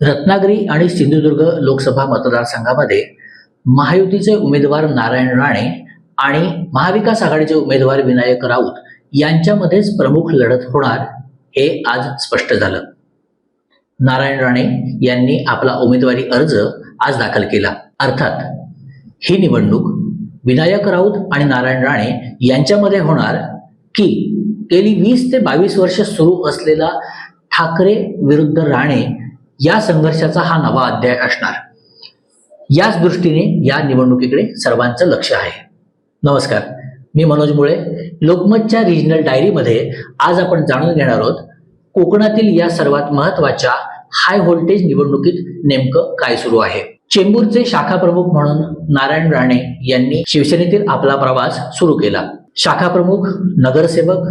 रत्नागिरी आणि सिंधुदुर्ग लोकसभा मतदारसंघामध्ये महायुतीचे उमेदवार नारायण राणे आणि महाविकास आघाडीचे उमेदवार विनायक राऊत यांच्यामध्येच प्रमुख लढत होणार हे आज स्पष्ट झालं. नारायण राणे यांनी आपला उमेदवारी अर्ज आज दाखल केला. अर्थात ही निवडणूक विनायक राऊत आणि नारायण राणे यांच्यामध्ये होणार की गेली वीस ते बावीस वर्ष सुरू असलेला ठाकरे विरुद्ध राणे या संघर्षाचा हा नवा अध्याय असणार. याच दृष्टीने या निवडणुकीकडे सर्वांचं लक्ष आहे. नमस्कार मी मनोज मुळे. लोकमतच्या रिजनल डायरीमध्ये आज आपण जाणून घेणार आहोत कोकणातील या सर्वात महत्त्वाच्या हाय व्होल्टेज निवडणुकीत नेमकं काय सुरू आहे. चेंबूरचे शाखा प्रमुख म्हणून नारायण राणे यांनी शिवसेनेतील आपला प्रवास सुरू केला. शाखा प्रमुख नगरसेवक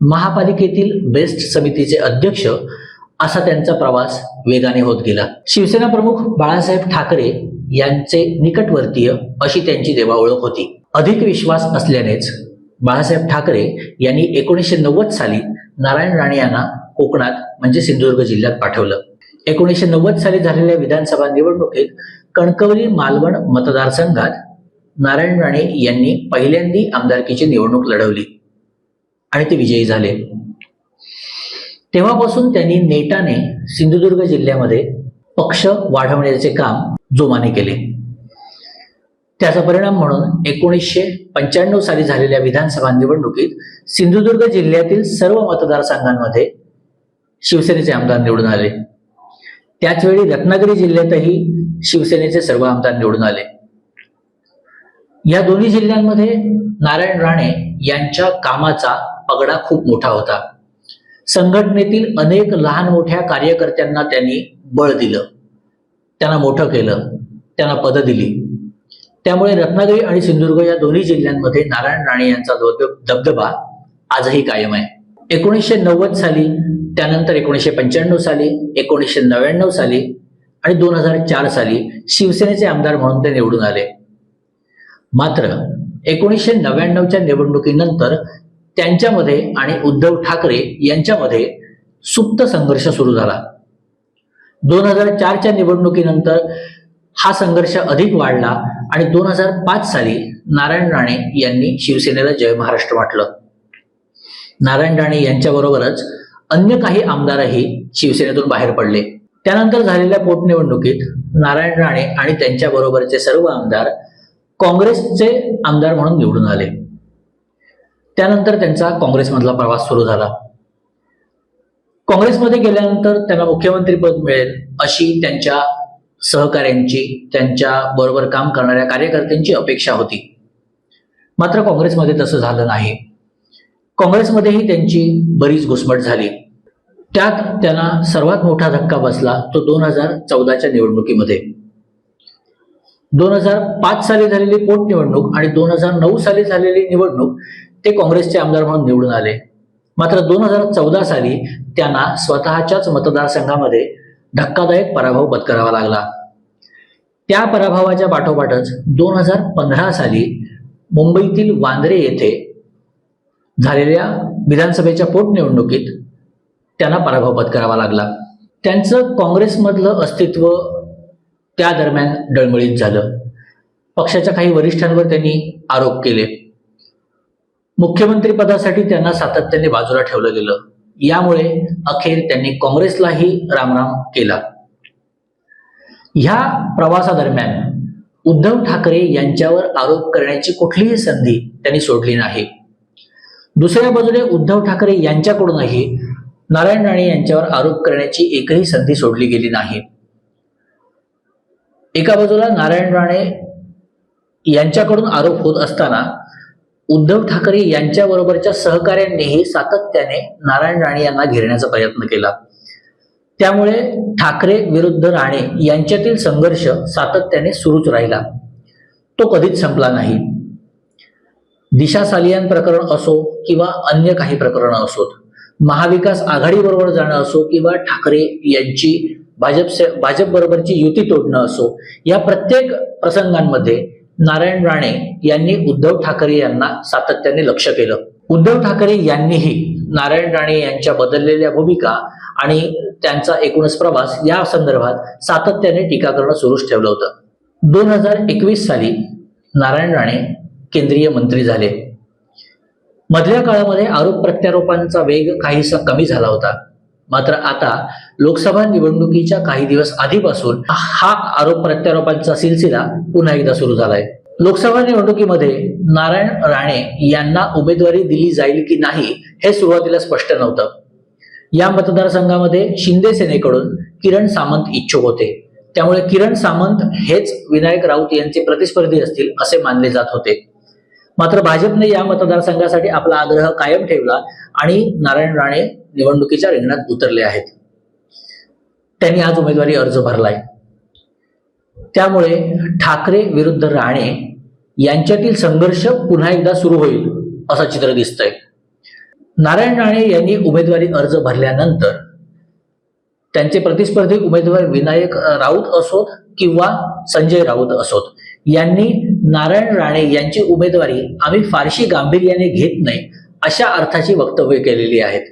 महापालिकेतील बेस्ट समितीचे अध्यक्ष असा त्यांचा प्रवास वेगाने होत गेला. शिवसेना प्रमुख बाळासाहेब ठाकरे यांचे निकटवर्तीय अशी त्यांची देवाओळख होती. अधिक विश्वास असल्यानेच बाळासाहेब ठाकरे यांनी एकोणीसशे नव्वद साली नारायण राणे यांना कोकणात म्हणजे सिंधुदुर्ग जिल्ह्यात पाठवलं. एकोणीसशे नव्वद साली झालेल्या विधानसभा निवडणुकीत कणकवली मालवण मतदारसंघात नारायण राणे यांनी पहिल्यांदी आमदारकीची निवडणूक लढवली आणि ते विजयी झाले. तेव्हापासून त्यांनी नेटाने सिंधुदुर्ग जिल्ह्यामध्ये पक्ष वाढवण्याचे काम जोमाने केले. त्याचा परिणाम म्हणून एकोणीसशे पंच्याण्णव साली झालेल्या विधानसभा निवडणुकीत सिंधुदुर्ग जिल्ह्यातील सर्व मतदारसंघांमध्ये शिवसेनेचे आमदार निवडून आले. त्याचवेळी रत्नागिरी जिल्ह्यातही शिवसेनेचे सर्व आमदार निवडून आले. या दोन्ही जिल्ह्यांमध्ये नारायण राणे यांच्या कामाचा पगडा खूप मोठा होता. संघटनेतील अनेक लहान मोठ्या कार्यकर्त्यांना त्यांनी बळ दिलं. त्यांना मोठं केलं. त्यांना पदं दिली. त्यामुळे रत्नागिरी आणि सिंधुदुर्ग या दोन्ही जिल्ह्यांमध्ये नारायण राणे यांचा दबदबा आजही कायम आहे. एकोणीसशे नव्वद साली त्यानंतर एकोणीसशे पंच्याण्णव साली एकोणीसशे नव्याण्णव साली आणि दोन हजार चार साली शिवसेनेचे आमदार म्हणून ते निवडून आले. मात्र एकोणीसशे नव्याण्णवच्या निवडणुकीनंतर त्यांच्यामध्ये आणि उद्धव ठाकरे यांच्यामध्ये सुप्त संघर्ष सुरू झाला. दोन हजार चारच्या निवडणुकीनंतर हा संघर्ष अधिक वाढला आणि दोन हजार पाच साली नारायण राणे यांनी शिवसेनेला जय महाराष्ट्र म्हटलं नारायण राणे यांच्याबरोबरच अन्य काही आमदारही शिवसेनेतून बाहेर पडले. त्यानंतर झालेल्या पोटनिवडणुकीत नारायण राणे आणि त्यांच्याबरोबरचे सर्व आमदार काँग्रेसचे आमदार म्हणून निवडून आले. त्यानंतर त्यांचा काँग्रेसमधला प्रवास सुरू झाला. काँग्रेसमध्ये गेल्यानंतर त्यांना मुख्यमंत्रीपद मिळेल अशी त्यांच्या सहकाऱ्यांची त्यांच्या बरोबर काम करणाऱ्या कार्यकर्त्यांची अपेक्षा होती. मात्र काँग्रेसमध्ये तसं झालं नाही. काँग्रेसमध्येही त्यांची बरीच घुसमट झाली. त्यात त्यांना सर्वात मोठा धक्का बसला तो दोन हजार चौदाच्या निवडणुकीमध्ये. दोन हजार पाच साली झालेली पोटनिवडणूक आणि दोन हजार नऊ साली झालेली निवडणूक ते काँग्रेसचे आमदार म्हणून निवडून आले. मात्र दोन हजार चौदा साली त्यांना स्वतःच्याच मतदारसंघामध्ये धक्कादायक पराभव पत्करावा लागला. त्या पराभवाच्या पाठोपाठच दोन हजार पंधरा साली मुंबईतील वांद्रे येथे झालेल्या विधानसभेच्या पोटनिवडणुकीत त्यांना पराभव पत्करावा लागला. त्यांचं काँग्रेसमधलं अस्तित्व त्या दरम्यान डळमळीत झालं. पक्षाच्या काही वरिष्ठांवर त्यांनी आरोप केले. मुख्यमंत्री पदासाठी त्यांना सातत्याने बाजूला ठेवलं गेलं. यामुळे अखेर त्यांनी काँग्रेसलाही रामराम केला. ह्या प्रवासादरम्यान उद्धव ठाकरे यांच्यावर आरोप करण्याची कुठलीही संधी त्यांनी सोडली नाही. दुसऱ्या बाजूने उद्धव ठाकरे यांच्याकडूनही नारायण राणे यांच्यावर आरोप करण्याची एकही संधी सोडली गेली नाही. एका बाजूला नारायण राणे यांच्याकडून आरोप होत असताना उद्धव ठाकरे यांच्याबरोबरच्या सहकाऱ्यांनीही सातत्याने नारायण राणे यांना घेरण्याचा प्रयत्न केला. त्यामुळे ठाकरे विरुद्ध राणे यांच्यातील संघर्ष सातत्याने सुरूच राहिला. तो कधीच संपला नाही. दिशा सालियान प्रकरण असो किंवा अन्य काही प्रकरण असोत महाविकास आघाडीबरोबर जाणं असो किंवा ठाकरे यांची भाजप भाजप बरोबरची युती तोडणं असो या प्रत्येक प्रसंगांमध्ये नारायण राणे यांनी उद्धव ठाकरे यांना सातत्याने लक्ष केलं. उद्धव ठाकरे यांनीही नारायण राणे यांच्या बदललेल्या भूमिका आणि त्यांचा एकूणच प्रवास या संदर्भात सातत्याने टीका करणं सुरूच ठेवलं होतं. दोन हजार एकवीस साली नारायण राणे केंद्रीय मंत्री झाले. मधल्या काळामध्ये आरोप प्रत्यारोपांचा वेग काहीसा कमी झाला होता. मात्र आता लोकसभा निवडणुकीच्या काही दिवस आधीपासून हा आरोप प्रत्यारोपांचा सिलसिला पुन्हा एकदा सुरू झालाय. लोकसभा निवडणुकीमध्ये नारायण राणे यांना उमेदवारी दिली जाईल की नाही हे सुरुवातीला स्पष्ट नव्हतं. या मतदारसंघामध्ये शिंदे सेनेकडून किरण सामंत इच्छुक होते. त्यामुळे किरण सामंत हेच विनायक राऊत यांचे प्रतिस्पर्धी असतील असे मानले जात होते. मात्र भाजपने या मतदारसंघासाठी आपला आग्रह कायम ठेवला आणि नारायण राणे निवडणुकीच्या रिंगणात उतरले आहेत. त्यांनी आज उमेदवारी अर्ज भरलाय. त्यामुळे ठाकरे विरुद्ध राणे यांच्यातील संघर्ष पुन्हा एकदा सुरू होईल असं चित्र दिसतंय. नारायण राणे यांनी उमेदवारी अर्ज भरल्यानंतर त्यांचे प्रतिस्पर्धी उमेदवार विनायक राऊत असोत किंवा संजय राऊत असोत यांनी नारायण राणे यांची उमेदवारी आम्ही फारशी गांभीर्याने घेत नाही अशा अर्थाची वक्तव्य केलेली आहेत.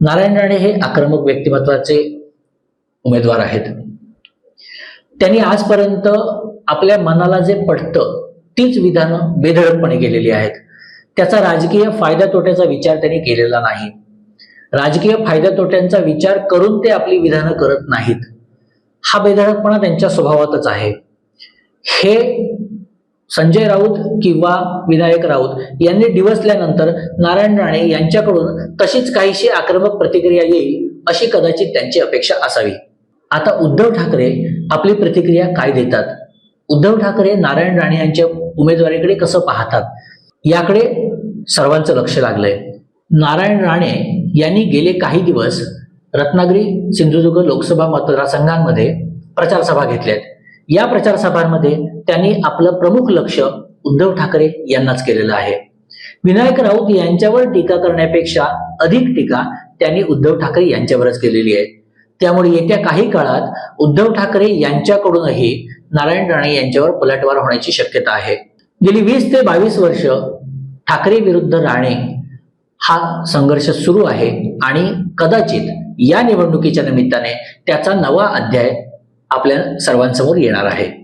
नारायण राणे हे आक्रमक व्यक्तिमत्वाचे उमेदवार आहेत. त्यांनी आजपर्यंत आपल्या मनाला जे पडतं तीच विधानं बेधडकपणे केलेली आहेत. त्याचा राजकीय फायदा तोट्याचा विचार त्यांनी केलेला नाही. राजकीय फायदा तोट्यांचा विचार करून ते आपली विधानं करत नाहीत. हा बेधडकपणा त्यांच्या स्वभावातच आहे. हे संजय राऊत किंवा विनायक राऊत यांनी डिवसल्यानंतर नारायण राणे यांच्याकडून तशीच काहीशी आक्रमक प्रतिक्रिया येईल अशी कदाचित त्यांची अपेक्षा असावी. आता उद्धव ठाकरे आपली प्रतिक्रिया काय देतात? उद्धव ठाकरे नारायण राणे यांच्या उमेदवारीकडे कसं पाहतात? याकडे सर्वांचं लक्ष लागलंय. नारायण राणे यांनी गेले काही दिवस रत्नागिरी सिंधुदुर्ग लोकसभा मतदारसंघांमध्ये प्रचारसभा घेतल्या आहेत या प्रचार सभांमध्ये त्यांनी आपलं प्रमुख लक्ष उद्धव ठाकरे यांनाच केलेलं आहे. विनायक राऊत यांच्यावर टीका करण्यापेक्षा अधिक टीका त्यांनी उद्धव ठाकरे यांच्यावरच केलेली आहे. त्यामुळे येत्या काही काळात उद्धव ठाकरे यांच्याकडूनही नारायण राणे यांच्यावर पलटवार होण्याची शक्यता आहे. गेली वीस ते बावीस वर्ष ठाकरे विरुद्ध राणे हा संघर्ष सुरू आहे आणि कदाचित या निवडणुकीच्या निमित्ताने त्याचा नवा अध्याय आपल्या सर्वांसमोर येणार आहे.